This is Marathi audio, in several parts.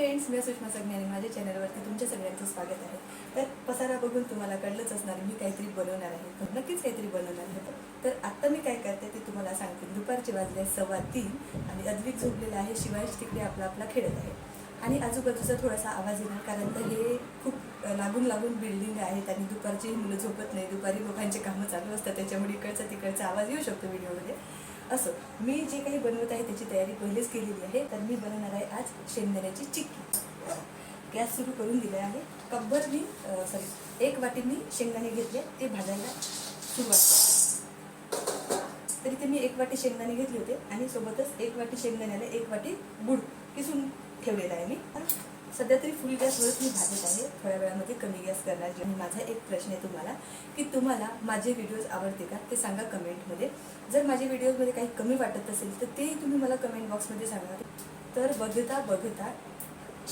फ्रेंड्स मी सुषमा सगणे आणि माझ्या चॅनलवरती तुमच्या सगळ्यांचं स्वागत आहे. तर पसारा बघून तुम्हाला कळलंच असणार मी काहीतरी बनवणार आहे. नक्कीच काहीतरी बनवणार आहे तर आत्ता मी काय करते ते तुम्हाला सांगते. दुपारचे वाजले सव्वा तीन आणि अद्विक झोपलेला आहे. शिवायश तिकडे आपला आपला खेळत आहे. आणि आजूबाजूचा थोडासा आवाज येणार कारण तर हे खूप लागून लागून बिल्डिंग आहेत आणि दुपारची मुलं झोपत नाही दुपारी लोकांचे कामं चालू असतात. त्याच्यामुळे इकडचा तिकडचा आवाज येऊ शकतो व्हिडिओमध्ये असं. मी जे काही बनवत आहे त्याची तयारी पहिलेच केलेली आहे. तर मी बनवणार आहे आज शेंगदाण्याची चिक्की. गॅस सुरू करून दिले आहे. कब्बर मी सॉरी एक वाटी मी शेंगदाणे घेतले. ते भाजायला सुरुवात तरी ते मी एक वाटी शेंगदाणे घेतले होते आणि सोबतच एक वाटी शेंगदाण्याला एक वाटी गुड किसून ठेवलेला आहे मी. सध्या तरी फुल गॅसवरच मी भाजत आहे. थोड्या वेळामध्ये कमी गॅस करणार. आणि माझा एक प्रश्न आहे तुम्हाला की तुम्हाला माझे व्हिडिओज आवडते का? ते सांगा कमेंटमध्ये जर माझे व्हिडिओजमध्ये काही कमी वाटत असेल तर तेही तुम्ही मला कमेंट बॉक्समध्ये सांगा. तर बघता बघता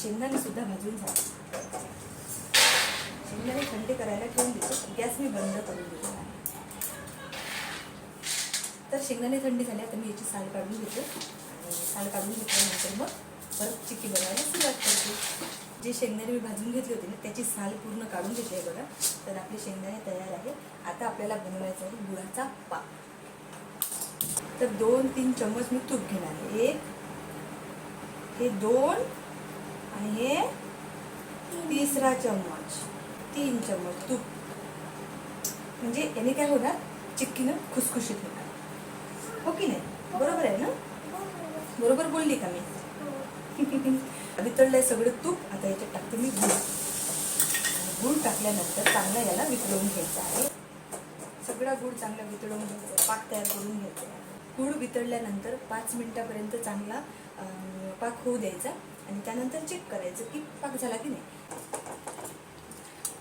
शेंगदाणेसुद्धा भाजून झाले. शेंगदाणे थंड करायला ठेवून देतो. गॅस मी बंद करून देते. तर शेंगदाणे थंडी झाली आता मी याची साल काढून घेते. आणि साल काढून घेतल्यानंतर मग परत चिक्की बनवायला सुरुवात करते. जे शेंगदाणे मी भाजून घेतले होते ना त्याची साल पूर्ण काढून घेतली आहे बघा. तर आपले शेंगदाणे तयार आहे आता आपल्याला बनवायचा आहे गुळाचा पाक. तर दोन तीन चम्मच मी तूप घेणार आहे. एक हे दोन आणि हे तिसरा चम्मच. तीन चम्मच तूप. म्हणजे याने काय होणार? चिक्कीनं खुसखुशीत होणार. हो की नाही? बरोबर आहे ना? बरोबर बोलली का मी? वितळलंय सगळं तूप आता याच्यात टाकते मी गूळ. गुळ गूळ टाकल्यानंतर चांगला याला वितळवून घ्यायचा आहे. सगळा गूळ चांगला वितळवून घ्यायचा पाक तयार करून घ्यायचा गुळ गूळ वितळल्यानंतर पाच मिनिटापर्यंत चांगला पाक होऊ द्यायचा. आणि त्यानंतर चेक करायचं की पाक झाला की नाही.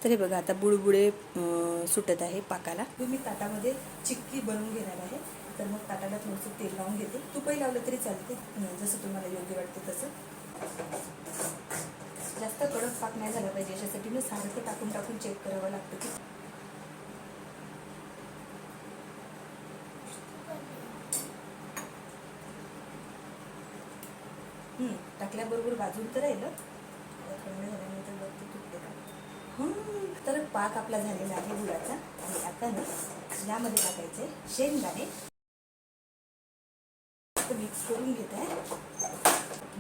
तरी बघा आता बुडबुडे सुटत आहे पाकाला. मी ताटामध्ये चिक्की बनवून घेणार आहे. तर मग ताटाला थोडंसं तेल लावून घेते. तुपही लावलं तरी चालते. जसं तुम्हाला योग्य वाटतं तसं. जास्त कडक पाक नाही झाला पाहिजे. याच्यासाठी मी सारखं टाकून टाकून चेक करावं लागतं की. टाकल्याबरोबर बाजून तर राहिलं. थंड झाल्यानंतर तर पाक आपला झालेला आहे गुळाचा. आणि आता ना यामध्ये टाकायचे शेंगदाणे. मिक्स करून घेत आहे.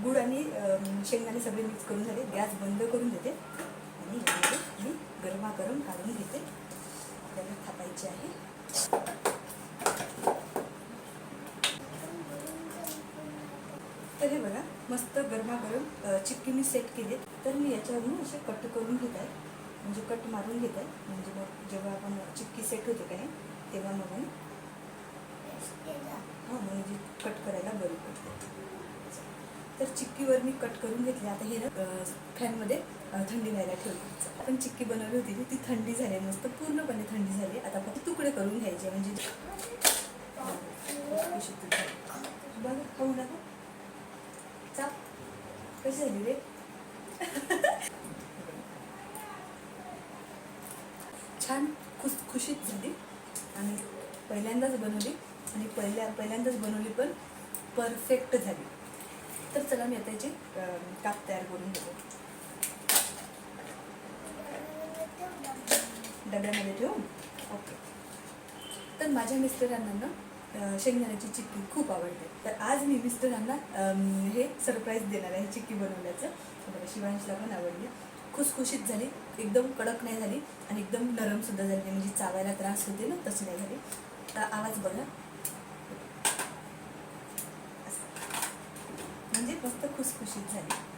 गुळ आणि शेंगदाणे सगळे मिक्स करून झाले. गॅस बंद करून देते. आणि यामध्ये मी गरमागरम काढून घेते. आपल्याला थापायचे आहे. तर हे बघा मस्त गरमागरम अ, चिक्की मी सेट केले तर मी याच्यावरून असे कट करून घेत आहे. म्हणजे कट मारून घेत आहे म्हणजे मग जेव्हा आपण चिक्की सेट होते काही तेव्हा मग मी हां म्हणजे कट करायला बरी पडते. तर चिक्कीवर मी कट करून घेतली. आता हे ना फॅनमध्ये थंडी व्हायला ठेवली. आपण चिक्की बनवली होती ना, ती थंडी झाली मस्त पूर्णपणे थंडी झाली. आता फक्त तुकडे करून घ्यायचे म्हणजे बघ खाऊ नका. चाप. कशी झाली रे? छान खुसखुशीत झाली. आणि पहिल्यांदाच बनवली. आणि पहिल्या पहिल्यांदाच बनवली पण परफेक्ट झाली. तर चला मी आता याची काप तयार करून घेतो. डब्यामध्ये ठेवून. ओके. तर माझ्या मिस्टरांना ना शेंगदाण्याची चिक्की खूप आवडते. तर आज मी मिस्टरांना हे सरप्राईज देणार आहे चिक्की बनवण्याचं. बघा शिवांशला पण आवडली. खुसखुशीत झाली. एकदम कडक नाही झाली आणि एकदम नरम सुद्धा झाली नाही. म्हणजे चावायला त्रास होते ना तशी नाही झाली. तर आवाज बघा. म्हणजे मस्त खुसखुशीत झाली.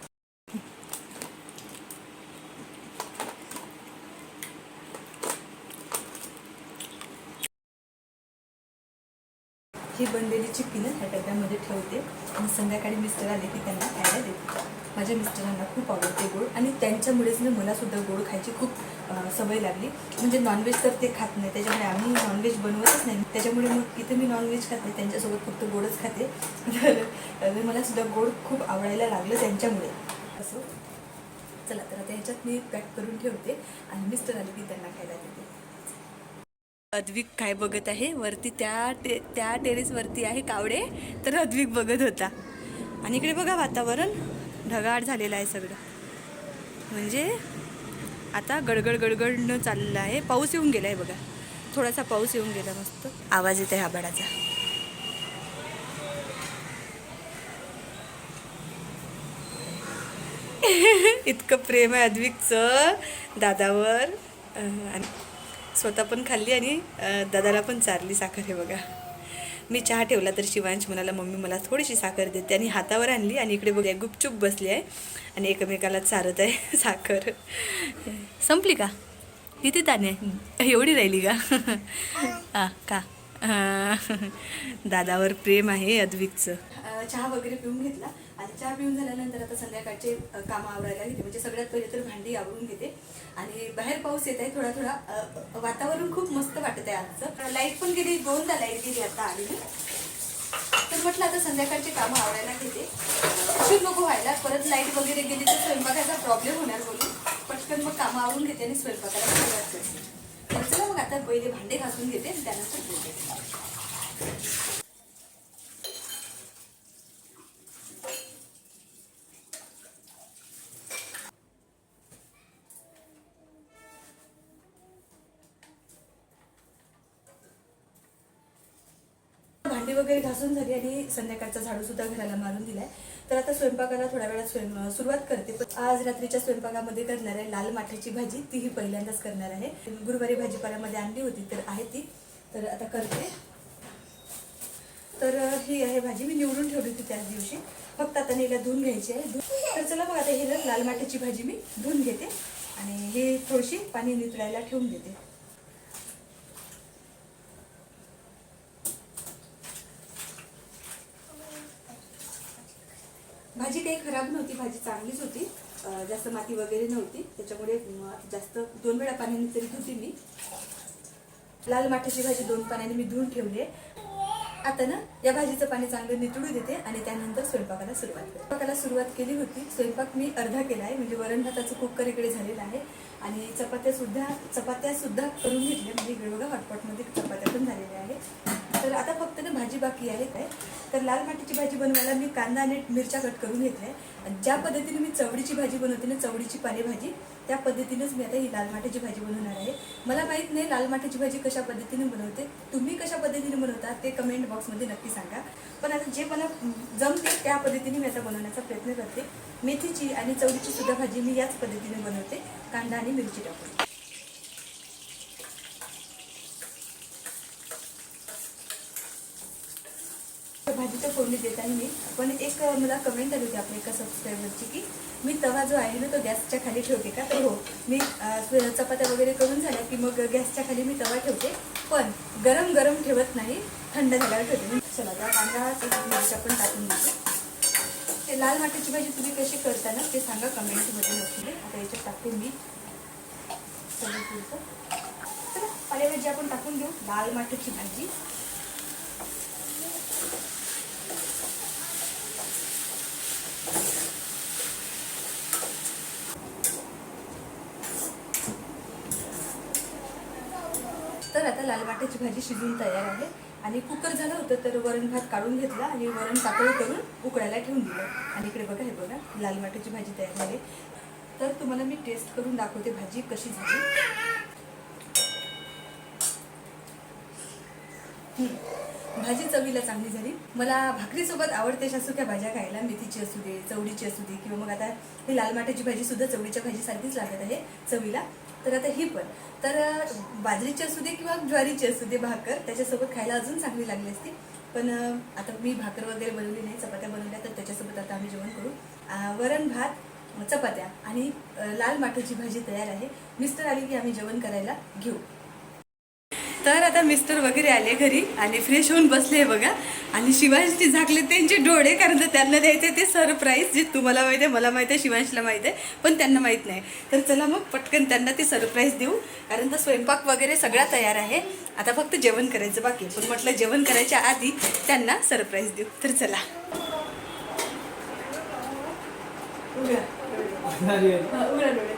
ही बनलेली चिक्की ह्या डब्यामध्ये ठेवते. आणि संध्याकाळी मिस्टर आले की त्यांना खायला देते. माझ्या मिस्टरांना खूप आवडते गोड आणि त्यांच्यामुळेच ना मलासुद्धा गोड खायची खूप सवय लागली. म्हणजे नॉनव्हेज तर ते खात नाही त्याच्यामुळे आम्ही नॉनव्हेज बनवतच नाही. त्याच्यामुळे मग इथं मी नॉनव्हेज खाते त्यांच्यासोबत फक्त गोडच खाते. तर मलासुद्धा गोड खूप आवडायला लागलं त्यांच्यामुळे. असं. चला तर आता ह्याच्यात मी पॅक करून ठेवते आणि मिस्टर आले की त्यांना खायला देते. अद्विक काय बघत आहे? वरती त्या टे त्या टेरेसवरती आहे कावडे तर अद्विक बघत होता. आणि इकडे बघा वातावरण. ढगाळ झालेलं आहे सगळं. म्हणजे आता गडगड गडगडनं चाललेलं आहे. पाऊस येऊन गेला आहे बघा. थोडासा पाऊस येऊन गेला मस्त. आवाज येत आहे आबाडाचा इतकं प्रेम आहे अद्विकचं दादावर. आणि स्वतः पण खाल्ली आणि दादाला पण चारली साखर हे बघा. मी चहा ठेवला तर शिवांश म्हणाला मम्मी मला थोडीशी साखर देते. आणि हातावर आणली आणि इकडे बघा गुपचूप बसली आहे आणि एकमेकाला चारत आहे साखर. संपली का? किती ताने एवढी राहिली का? हा का. दादावर प्रेम आहे अद्विकचं. चहा वगैरे पिऊन घेतला. आणि चहा पिऊन झाल्यानंतर आता संध्याकाळचे काम कामं आवरायला घेते म्हणजे सगळ्यात पहिले तर भांडी आवरून घेते. आणि बाहेर पाऊस येत आहे थोडा थोडा. वातावरण खूप मस्त वाटत आहे आजचं. लाइट पण गेली दोनदा लाइट गेली आता आली तर म्हटलं आता संध्याकाळची कामं आवरायला घेते. उशीर नको व्हायला. परत लाइट वगैरे गेली तर स्वयंपाकाचा प्रॉब्लेम होणार बोलून पटकन मग कामं आवरून घेते आणि स्वयंपाकाला सुरुवात करते. आता पहिले भांडे घासून घेते आणि त्यानंतर बोलते भांडी वगैरे घासून झाली आणि संध्याकाळचा झाडू सुद्धा घराला मारून दिलाय. तर आता स्वयंपाकाला थोड्या वेळात स्वयं सुरुवात करते. पण आज रात्रीच्या स्वयंपाकामध्ये करणार आहे लाल माठाची भाजी तीही पहिल्यांदाच करणार आहे. गुरुवारी भाजीपाल्यामध्ये आणली होती तर आहे ती. तर आता करते. तर ही आहे भाजी. मी निवडून ठेवली होती त्याच दिवशी. फक्त आता हिला धुवून घ्यायची आहे. धु- तर चला मग आता हिला लाल माठाची भाजी मी धुवून घेते. आणि हे थोडीशी पाणी नितळायला ठेवून देते. भाजी काही खराब नव्हती भाजी चांगलीच होती. जास्त माती वगैरे नव्हती. त्याच्यामुळे जास्त दोन वेळा पाण्याने तरी धुती मी. लाल माठाची भाजी दोन पाण्याने मी धुवून ठेवली. आहे आता ना या भाजीचं पाणी चांगलं नितळू देते आणि त्यानंतर स्वयंपाकाला सुरुवात करते. स्वयंपाकाला सुरुवात केली होती. स्वयंपाक मी अर्धा केला आहे. म्हणजे वरण भाताचं कुकर इकडे झालेलं आहे. आणि चपात्या सुद्धा चपात्या सुद्धा करून घेतल्या. म्हणजे वेगवेगळ्या हॉटपॉटमध्ये चपात्या पण झालेल्या आहेत. तर आता फक्त ना भाजी बाकी आहे काय? तर लाल मातीची भाजी बनवायला मी कांदा आणि मिरच्या कट करून घेतल्या. आणि ज्या पद्धतीने मी चवडीची भाजी बनवते ना चवडीची पालेभाजी त्या पद्धतीनेच मी आता ही लाल माठ्याची भाजी बनवणार आहे. मला माहीत नाही लाल माठ्याची भाजी कशा पद्धतीने बनवते. तुम्ही कशा पद्धतीने बनवता ते कमेंट बॉक्समध्ये नक्की सांगा. पण आता जे मला जमते त्या पद्धतीने मी आता बनवण्याचा प्रयत्न करते. मेथीची आणि चवडीची सुद्धा भाजी मी याच पद्धतीने बनवते. कांदा आणि मिरची टाकून. भाजीच्या फोडणी देताना मी. पण एक मला कमेंट आली होती आपल्या एका सबस्क्रायबरची की मी तवा जो आहे ना तो गॅसच्या खाली ठेवते का? तर हो मी चपात्या वगैरे करून झाल्या की मग गॅसच्या खाली मी तवा ठेवते. पण गरम गरम ठेवत नाही थंड झाल्यावर ठेवते. म्हणजे चला त्या कांदा पण टाकून देते ते लाल माठाची भाजी तुम्ही कशी करता ना ते सांगा कमेंटमध्ये नक्की. आता याच्यात टाकते मी. सगळं पुरतं चला पालेभाजी आपण टाकून घेऊ. लाल माठाची भाजी. तर आता लाल माठाची भाजी शिजून तयार आहे. आणि कुकर झालं होतं तर वरण भात काढून घेतला आणि वरण पातळ करून उकळायला ठेवून दिलं. आणि इकडे बघा हे बघा लाल माठाची भाजी तयार झाली. तर तुम्हाला मी टेस्ट करून दाखवते भाजी कशी झाली. भाजी चवीला चांगली झाली. मला भाकरीसोबत आवडते अशा सुक्या भाज्या खायला. मेथीची असू दे चवडीची असू दे किंवा मग आता ही लाल माठाची भाजी सुद्धा चवडीच्या भाजीसारखीच लागत आहे चवीला. तर आता ही पण. तर बाजरीची असू दे किंवा ज्वारीची असू दे भाकर त्याच्यासोबत खायला अजून चांगली लागली असती. पण आता मी भाकर वगैरे बनवली नाही चपात्या बनवल्या तर त्याच्यासोबत आता आम्ही जेवण करू. वरण भात चपात्या आणि लाल माठाची भाजी तयार आहे. मिस्टर आली की आम्ही जेवण करायला घेऊ. तर आता मिस्टर वगैरे आले घरी आणि फ्रेश होऊन बसले बघा. आणि शिवांशची झाकले त्यांचे डोळे कारण तर त्यांना द्यायचे ते सरप्राईज जे तुम्हाला माहिती आहे मला माहिती आहे शिवांशला माहिती आहे पण त्यांना माहीत नाही. तर चला मग पटकन त्यांना ते सरप्राईज देऊ कारण तर स्वयंपाक वगैरे सगळा तयार आहे. आता फक्त जेवण करायचं बाकी. पण म्हटलं जेवण करायच्या आधी त्यांना सरप्राईज देऊ. तर चला. उघडा. उघडा डोळे.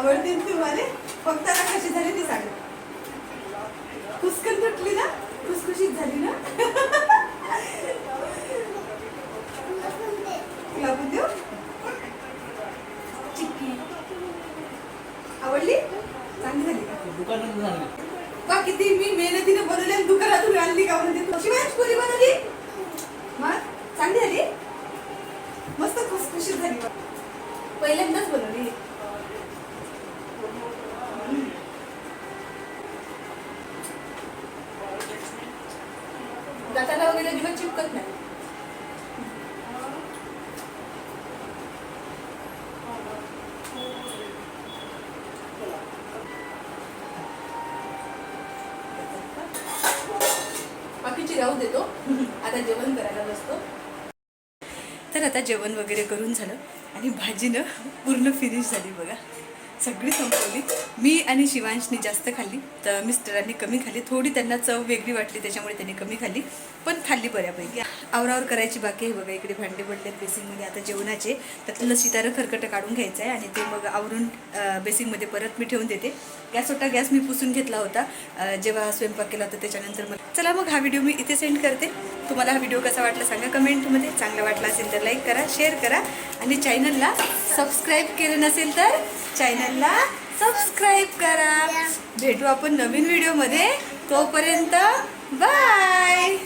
आवडतील तुम्हाला? फक्त आता कशी झाली ती सांग. खुसकन तुटली ना? खुसखुशीत झाली ना? देऊ? चिक्की. आवडली? चांगली झाली का? दुकानात झाले. बा किती मी मेहनतीने बनवली आणि दुकानातून आणली का म्हणते तू शिवाय पुरी बनवली? मग? चांगली झाली? मस्त खुसखुशीत झाली. पहिल्यांदाच बनवली. दाताला वगैरे अजिबात चिपकत नाही. बाकीची राहू देतो आता जेवण करायला बसतो. तर आता जेवण वगैरे करून झालं आणि भाजीनं पूर्ण फिनिश झाली बघा. सगळी संपवली. मी आणि शिवांशनी जास्त खाल्ली तर मिस्टरांनी कमी खाल्ली. थोडी त्यांना चव वेगळी वाटली त्याच्यामुळे त्यांनी कमी खाल्ली. पण खाल्ली बऱ्यापैकी. आवरावर करायची बाकी आहे. बघा इकडे भांडे पडलेत बेसिंगमध्ये आता जेवणाचे. त्यातलं सितारं खरकटं काढून घ्यायचं आहे आणि ते मग आवरून बेसिंगमध्ये परत मी ठेवून देते. गॅस होता गॅस मी पुसून घेतला होता. जेव्हा स्वयंपाक केला होता त्याच्यानंतर मग चला मग हा व्हिडिओ मी इथे सेंड करते. तुम्हाला हा व्हिडिओ कसा वाटला सांगा कमेंटमध्ये. चांगला वाटला असेल तर लाईक करा शेअर करा. आणि चॅनलला सबस्क्राईब केलं नसेल तर चॅनलला सबस्क्राईब करा. भेटू आपण नवीन व्हिडिओमध्ये. तोपर्यंत बाय.